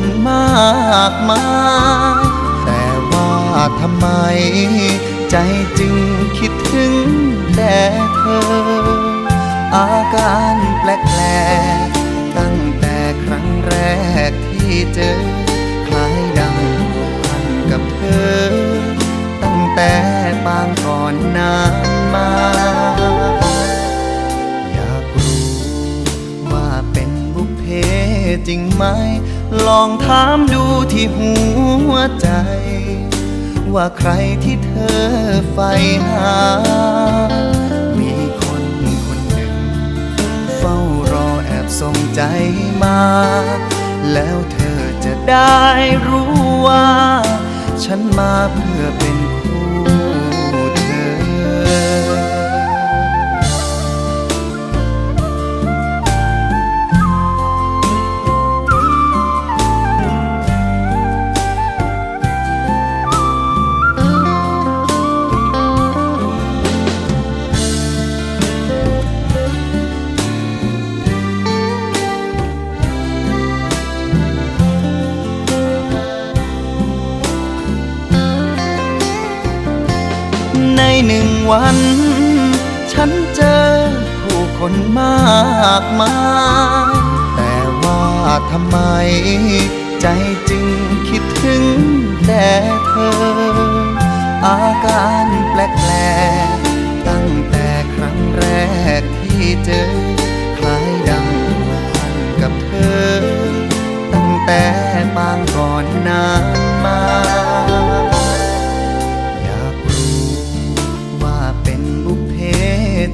นมากมายแต่ว่าทำไม ใจจึงคิดถึงแต่เธอ อาการแปลกๆตั้งแต่ครั้งแรกที่เจอ คล้ายดังผูกพันกับเธอ ตั้งแต่ปางก่อนนานมาอยากรู้ว่าเป็นบุพเพจริงไหม ลองถามดูที่หัวใจ ว่าใครที่เธอใฝ่หา มีคนคนหนึ่ง เฝ้ารอแอบส่งใจมา แล้วเธอจะได้รู้ว่า ฉันมาเพื่อเป็น หนึ่งวัน ฉันเจอผู้คนมากมายแต่ว่าทำไม ใจจึงคิดถึงแต่เธอ อาการแปลกๆตั้งแต่ครั้งแรกที่เจอคล้ายดังผูกพันกับเธอ ตั้งแต่ปางก่อนนาน